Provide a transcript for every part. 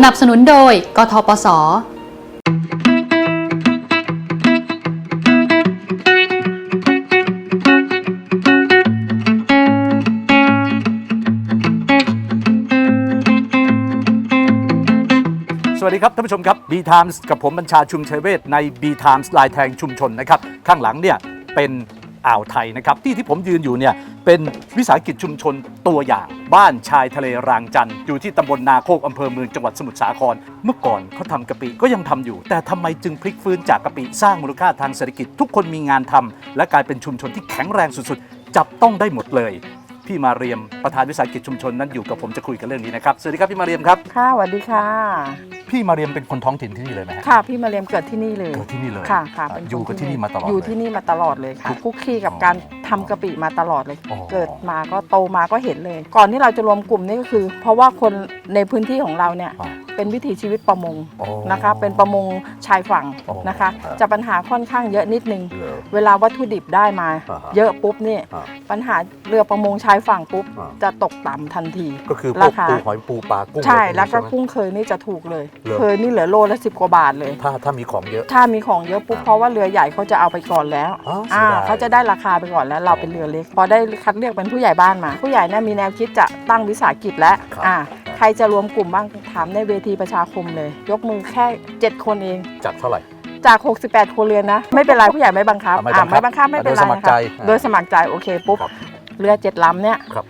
สนับสนุนโดย กทปสสวัสดีครับท่านผู้ชมครับ B Times กับผมบัญชาชุมชัยเวทใน B Times ลายแทงชุมชนนะครับ ข้างหลังเนี่ยเป็น อ่าวไทยนะครับที่ที่ผมยืนอยู่เนี่ยเป็นวิสาหกิจชุมชนตัวอย่างบ้านชายทะเลรางจันทร์อยู่ที่ตำบลนาโคกอำเภอเมืองจังหวัดสมุทรสาคร เมื่อก่อนเขาทำกะปิก็ยังทำอยู่ แต่ทำไมจึงพลิกฟื้นจากกะปิสร้างมูลค่าทางเศรษฐกิจ ทุกคนมีงานทำและกลายเป็นชุมชนที่แข็งแรงสุดๆ จับต้องได้หมดเลยพี่มาเรียมประธานวิสาหกิจชุมชนนั้นอยู่กับผมจะคุยกันเรื่องนี้นะครับสวัสดีครับพี่มาเรียมครับ ค่ะสวัสดีค่ะ พี่มาเรียมเป็นคนท้องถิ่นที่นี่เลยไหมฮะค่ะ พี่มาเรียมเกิดที่นี่เลยเกิดที่นี่เลยค่ะค่ะอ่าเป็นคอยู่กับที่นี่มาตลอดอยู่เลยที่นี่มาตลอดเลยค่ะทุกคุกคีกับอ๋อการทำกะปิมาตลอดเลยอ๋อเกิดมาก็โตมาก็เห็นเลย ก่อนที่เราจะรวมกลุ่มนี่ก็คือ เพราะว่าคนในพื้นที่ของเราเนี่ยอ่าเป็นวิถีชีวิตประมงอ๋อนะคะ เป็นประมงชายฝั่งอ๋อนะคะครับจะปัญหาค่อนข้างเยอะนิดนึงเหรอเวลาวัตถุดิบได้มาอ่าฮะเยอะปุ๊บนี่อ่าปัญหาเรือประมงชายฝั่งปุ๊บอ่าจะตกต่ำทันที ก็คือพวรากคาปูหอยปูปลากุ้งใช่อะไรพวแล้วก็นี้ใช่ไหมกุ้งเคยนี่จะถูกเลยเหรอ เคยนี่เหลือโลละสิบกว่าบาทเลย ถ้าถ้ามีของเยอะ ถ้ามีของเยอะปุ๊บอ่าเพราะว่าเรือใหญ่เขาจะเอาไปก่อนแล้วอ๋อเสียดาย เขาจะได้ราคาไปก่อนแล้วเราเป็นเรือเล็ก พอได้คัดเลือกเป็นผู้ใหญ่บ้านมา ผู้ใหญ่เนี่ยมีแนวคิดจะตั้งวิสาหกิจแล้วครับ อ่าใครจะรวมกลุ่มบ้างถามในเวทีประชาคมเลย ยกมือแค่ 7 คนเองจัดเท่าไหร่ จาก 68 คนเรือนนะ ไม่เป็นไรผู้ใหญ่ไม่บังคับอ่าไม่อ่าบังคับไม่บังคับไม่เป็นไรโดยสมัครใจนะคะโดยสมัครใจโอเคปุ๊บครับเรือเจ็ดลำเนี่ยครับ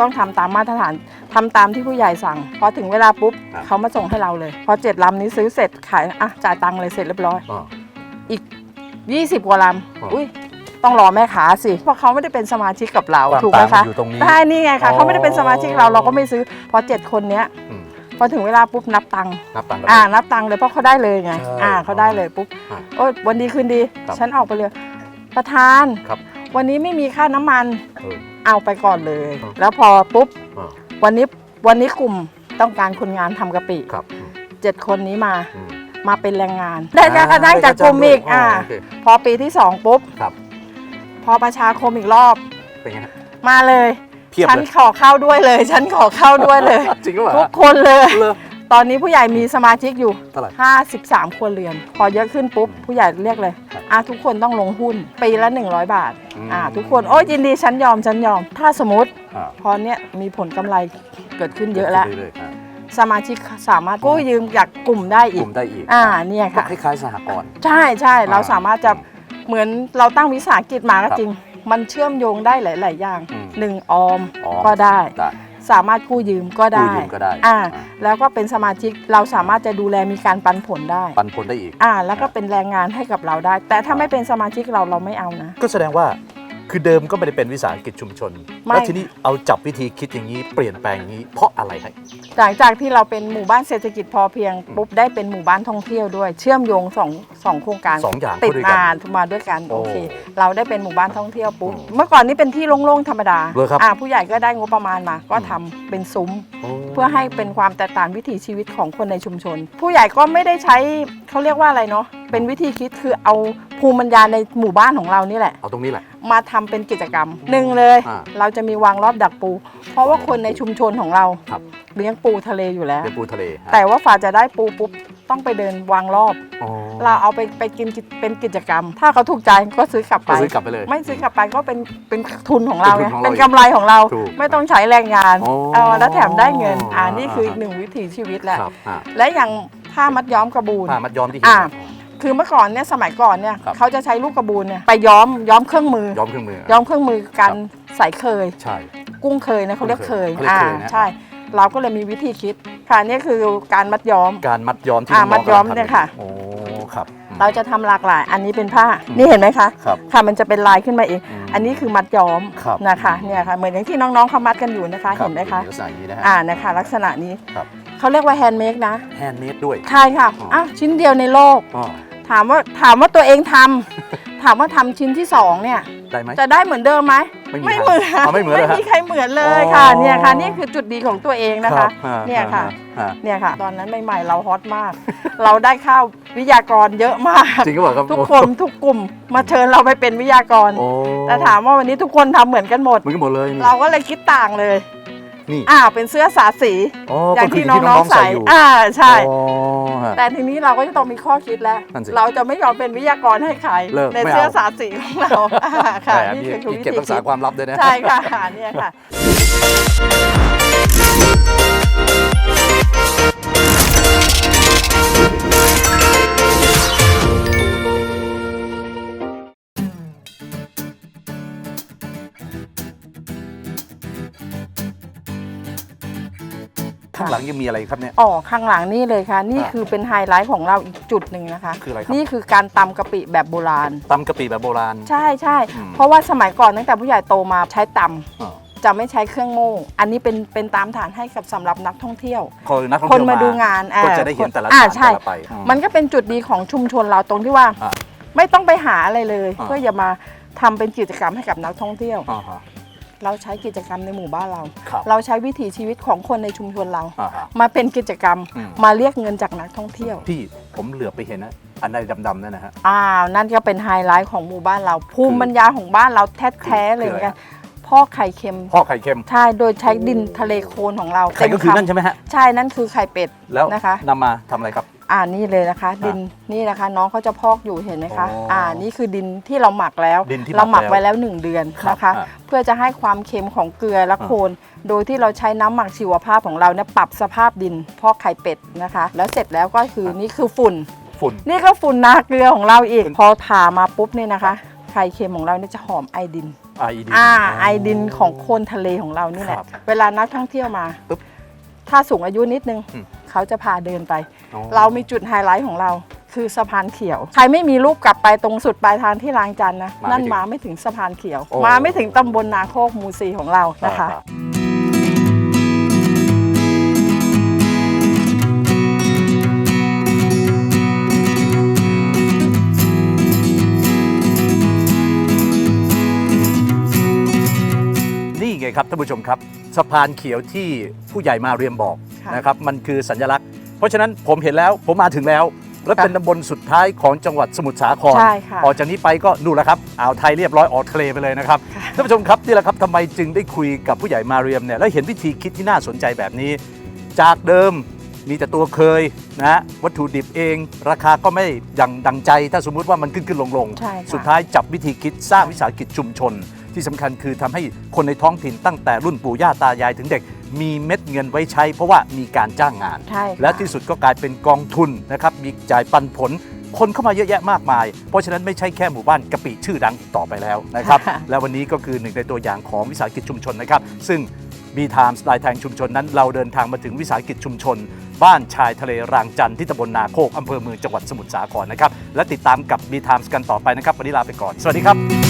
ต้องทำตามมาตรฐานทำตามที่ผู้ใหญ่สั่งพอถึงเวลาปุ๊บอ่าเขามาส่งให้เราเลย พอเจ็ดลำนี้ซื้อเสร็จขายอะจ่ายตังค์เลยเสร็จเรียบร้อยอ่า20 กว่าลอ๋อำออุ้ยต้องรอแม่ค้าสิเพราะเขาไม่ได้เป็นสมาชิกกับเราความถูกไหมต่างมัคะนอยู่ตรงนี้ใช่นี่ไงอ๋คะอเขาไม่ได้เป็นสมาชิกเราเราก็ไม่ซื้อพอเจ็ดคนเนี้ยอืม พอถึงเวลาปุ๊บนับตังค์ นับตังค์กันอ่านับตังค์เลยเพราะเขาได้เลยไง ใช่อ่าเขาได้เลยปุ๊บอ่าโอ้ยวันดีคืนดี ครับฉันออกไปเลย ประธาน ครับ วันนี้ไม่มีค่าน้ำมัน เออ เอาไปก่อนเลยครับแล้วพอปุ๊บอ่าวันนี้วันนี้กลุ่มต้องการคนงานทำกะปิครับอืมเจ็ดคนนี้มาอืมมาเป็นแรงงาน ได้การอ่าได้จากกลุ่มอีกได้อ่าโอเคพอปีที่สองปุ๊บ ครับ พอประชาคมอีกรอบเป็นไงฮะมาเลย เพียบฉันเลยขอเข้าด้วยเลย ฉันขอเข้าด้วยเลย จริงหรือเปล่าทุกคนเลย เลอ ตอนนี้ผู้ใหญ่มีสมาชิกอยู่ เท่าไหร่ 53คนเรือน พอเยอะขึ้นปุ๊บ ผู้ใหญ่เรียกเลยครับอะทุกคนต้องลงหุ้นปีละ 100 บาทอืม อะทุกคน โอ้ยยินดีฉันยอมฉันยอม ถ้าสมมติอ่าพอเนี้ยมีผลกำไรเกิดขึ้นเยอะแล้ว รื่ยๆอ่าสมาชิกสามารถกู้ยืมจากกลุ่มได้กอีก ลุ่มได้อีกอ่าเนี่ยก็ค่ะ คล้ายๆสหกรณ์ ใช่ใช่เราอ่าสามารถจะเหมือนเราตั้งวิสาหกิจมาก็ครับจริง มันเชื่อมโยงได้หลาย ๆ อย่างอืม หนึ่งออมออมก็ได้ ได้ สามารถกู้ยืมก็ได้กู้ยืมก็ได้อ่าอ่า แล้วก็เป็นสมาชิกเราสามารถจะดูแลมีการปันผลได้ปันผลได้อีก อ่าแล้วก็เป็นแรงงานให้กับเราได้ แต่ถ้าไม่เป็นสมาชิกเราเราไม่เอานะ ก็แสดงว่า คือเดิมก็ไม่ได้เป็นวิสาหกิจชุมชน ไม่ แล้วทีนี้เอาจับวิธีคิดอย่างนี้เปลี่ยนแปลงอย่างนี้เพราะอะไรครับหลังจากที่เราเป็นหมู่บ้านเศรษฐกิจพอเพียงปุ๊บได้เป็นหมู่บ้านท่องเที่ยวด้วย เชื่อมโยงสองสองโครงการสองอย่างติดเข้าด้วยกันมามาด้วยกันโอ้โอเคเราได้เป็นหมู่บ้านท่องเที่ยวปุ๊บอืมเมื่อก่อนนี่เป็นที่โล่งๆธรรมดาเหรอครับ อ่าผู้ใหญ่ก็ได้งบประมาณมา ก็อืมทำเป็นซุ้มโอ้เพื่อให้เป็นความแตกต่างวิถีชีวิตของคนในชุมชน ผู้ใหญ่ก็ไม่ได้ใช้เขาเรียกว่าอะไรเนาะเป็นวิธีคิดคือเอาภูมิปัญญาในหมู่บ้านของเรานี่แหละ เอาตรงนี้แหละ มาทำเป็นกิจกรรมหนึ่งเลย อ่าเราจะมีวางรอบดักปู เพราะว่าคนในชุมชนของเราครับ เลี้ยงปูทะเลอยู่แล้ว เป็นปูทะเลฮะแต่ว่าฝ่าจะได้ปูปุ๊บต้องไปเดินวางรอบ อ๋อเราเอาไปไปกินกิจเป็นกิจกรรม ถ้าเขาถูกใจก็ซื้อกลับไป ก็ซื้อกลับไปเลย ไม่ซื้อกลับไปก็เป็นเป็นทุนของเราเป็นทุไงนของเราเป็นกำไรของเราถูกไม่ต้องใช้แรงงานอ๋อเออแล้วแถมได้เงินอ่าอ่านี่คืออีกหนึ่งวิถีชีวิตแหละ ครับอ่าและอย่างผ้ามัดย้อมกระบูน ผ้ามัดย้อมที่เห็นอ่า เนี่ย คือเมื่อก่อนเนี่ยสมัยก่อนเนี่ยครับ เขาจะใช้ลูกกระบูนเนี่ยไปย้อมย้อมเครื่องมือ ย้อมเครื่องมือย้อมเครื่องมือการใส่เคย ใช่ กุ้งเคยนะเขาเรียกเคยเขาเรียกอ่าเคยนะ ใช่ เราก็เลยมีวิธีคิดค่ะนี่คือการมัดย้อม การมัดย้อมที่อ่าน้งๆมัดย้อมกำลังทำเนี่ยค่ะ โอ้ครับอืม เราจะทำหลากหลาย อันนี้เป็นผ้านี่เห็นไหมคะครับ ค่ะมันจะเป็นลายขึ้นมาเองอืมอันนี้คือมัดย้อมครับนะคะเนี่ยค่ะเหมือนอย่างที่น้องๆเขามัดกันอยู่นะคะเห็นไหมคะลักษณะอย่างนี้นะฮะ อ่านะคะ ลักษณะนี้ครับ เขาเรียกว่าแฮนด์เมดนะ แฮนด์เมดด้วย ใช่ค่ะอ๋ออ่อ้าวชิ้นเดียวในโลก อ๋อ ถามว่าถามว่าตัวเองทำ ถามว่าทำชิ้นที่สองเนี่ย ได้ไหม จะได้เหมือนเดิมไหมไม่มีเหมือนอ๋อไม่เหมือนเลยฮะใครเหมือนเลยค่ะ อ๋อ เนี่ยค่ะนี่คือจุดดีของตัวเองนะรัคะบอ่าเนี่ยค่ะอ่าเนี่ยค่ะ ตอนนั้นใหม่ๆเราฮอตมาก เราได้เข้าวิทยากรเยอะมาก จริงก็บอกครับทุกคนทุกกลุ่มมาเชิญเราไปเป็นวิทยากร โอ้แต่ถามว่าวันนี้ทุกคนทำเหมือนกันหมดเหมือนกันหมดเลยนี่เราก็เลยคิดต่างเลย นี่ อ่าเป็นเสื้อสาสีอ๋อออย่างที่น้องๆใส่ใส่อยู่ อ่าใช่ อ๋อฮะ แต่ทีนี้เราก็จะต้องมีข้อคิดแล้ว นั่นสิเราจะไม่ยอมเป็นวิทยากรให้ใครเลิกในไม่เสื้อเอาสาสีของเราอ่าค่ะแต่นี่มีคือมีวิเก็บธีรักษาคิดความลับด้วยนะ ใช่ค่ะเนี่ยค่ะ ข้างหลังยังมีอะไรครับเนี่ย อ๋อข้างหลังนี่เลยค่ะ นี่อ่าคือเป็นไฮไลท์ของเราอีกจุดหนึ่งนะคะ คืออะไรครับ นี่คือการตำกะปิแบบโบราณ ตำกะปิแบบโบราณ ใช่ใช่อืม เพราะว่าสมัยก่อนตั้งแต่ผู้ใหญ่โตมาใช้ตำอ๋อจะไม่ใช้เครื่องโม่อันนี้เป็นเป็นตามฐานให้กับสำหรับนักท่องเที่ยว คนนักท่องคนเที่ยวมาดูงานอ่าก็จะได้เห็นแต่ละอ่าฐานใช่แต่ละไปอื มันก็เป็นจุดดีของชุมชนเราตรงที่ว่า อ่าไม่ต้องไปหาอะไรเลย อ่าเพื่อจะมาทำเป็นกิจกรรมให้กับนักท่องเที่ยว อ่าฮะ เราใช้กิจกรรมในหมู่บ้านเรา ครับเราใช้วิถีชีวิตของคนในชุมชนเรา อ่าฮะ มาเป็นกิจกรรมอืม มาเรียกเงินจากนักท่องเที่ยว พี่ผมเหลือบไปเห็นนะอันใดดำๆนั่นนะฮะ อ้าวนั่นก็เป็นไฮไลท์ของหมู่บ้านเรา ภูมิคือปัญญาของบ้านเราแท้ๆเลยเหมือนกัน พ่อไข่เค็ม พ่อไข่เค็ม ใช่โดยใช้ดินทะเลโคลนของเราไข่ก็คือเต็มำนั่นใช่ไหมฮะ ใช่นั่นคือไข่เป็ดแล้วนะคะนำมาทำอะไรครับ อ่านี่เลยนะคะ ดินนี่นะคะ น้องเขาจะพอกอยู่เห็นไหมคะอ๋ออ่อ่านี่คือดินที่เราหมักแล้วดินที่หมักเราหมักแล้วไว้แล้วหนึ่งเดือนครับนะคะอ่าเพื่อจะให้ความเค็มของเกลือและโคลนโดยที่เราใช้น้ำหมักชีวภาพของเราเนี่ยปรับสภาพดินพอกไข่เป็ดนะคะ แล้วเสร็จแล้วก็คือนี่คือฝุ่น ฝุ่น นี่ก็ฝุ่นนาเกลือของเราอีกพอผ่ามาปุ๊บเนี่ยนะคะ ไข่เค็มของเราเนี่ยจะหอมไอดิน ไอดีอ่าไอดินของโคลนทะเลของเรานี่แหละ ครับเวลานักท่องเที่ยวมา ปึ๊บถ้าสูงอายุนิดนึง อืม เขาจะพาเดินไป อ๋อเรามีจุดไฮไลท์ของเรา คือสะพานเขียว ใครไม่มีรูปกลับไปตรงสุดปลายทางที่ลางจันทร์นะ มาไม่นั่นถึงมาไม่ถึงสะพานเขียว โอ้ มาไม่ถึงตำบลนาโคกหมูซีของเรานะคะอ่ารับ ครับท่านผู้ชมครับ สะพานเขียวที่ผู้ใหญ่มาเรียมบอกค่ะ นะครับมันคือสัญลักษณ์ เพราะฉะนั้นผมเห็นแล้วผมมาถึงแล้ว และค่ะเป็นตำบลสุดท้ายของจังหวัดสมุทรสาคร ใช่ค่ะ ออกจากนี้ไปก็นู่นแล้วครับอ่าวไทยเรียบร้อยออกทะเลไปเลยนะครับค่ะ ท่านผู้ชมครับนี่แหละครับทำไมจึงได้คุยกับผู้ใหญ่มาเรียมเนี่ยแล้วเห็นวิธีคิดที่น่าสนใจแบบนี้ จากเดิมมีแต่ตัวเคยนะฮะวัตถุดิบเอง ราคาก็ไม่ดังดังใจ ถ้าสมมุติว่ามันขึ้นขึ้นลงลง ใช่ค่ะ สุดท้ายจับวิธีคิดสร้างวิสาหกิจชุมชน ที่สำคัญคือทำให้คนในท้องถิ่นตั้งแต่รุ่นปู่ย่าตายายถึงเด็ก มีเม็ดเงินไว้ใช้ เพราะว่ามีการจ้างงานใช่ค่ะและที่สุดก็กลายเป็นกองทุนนะครับมีจ่ายปันผลคนเข้ามาเยอะแยะมากมาย เพราะฉะนั้นไม่ใช่แค่หมู่บ้านกะปิชื่อดังอีกต่อไปแล้วนะครับค่ะและวันนี้ก็คือหนึ่งในตัวอย่างของวิสาหกิจชุมชนนะครับ ซึ่ง B Times ลายแทงชุมชนนั้น เราเดินทางมาถึงวิสาหกิจชุมชน บ้านชายทะเลรางจันทร์ที่ตำบลนาโคกอำเภอเมืองจังหวัดสมุทรสาครนะครับ และติดตามกับ B Times กันต่อไปนะครับวันนี้ลาไปก่อน สวัสดีครับ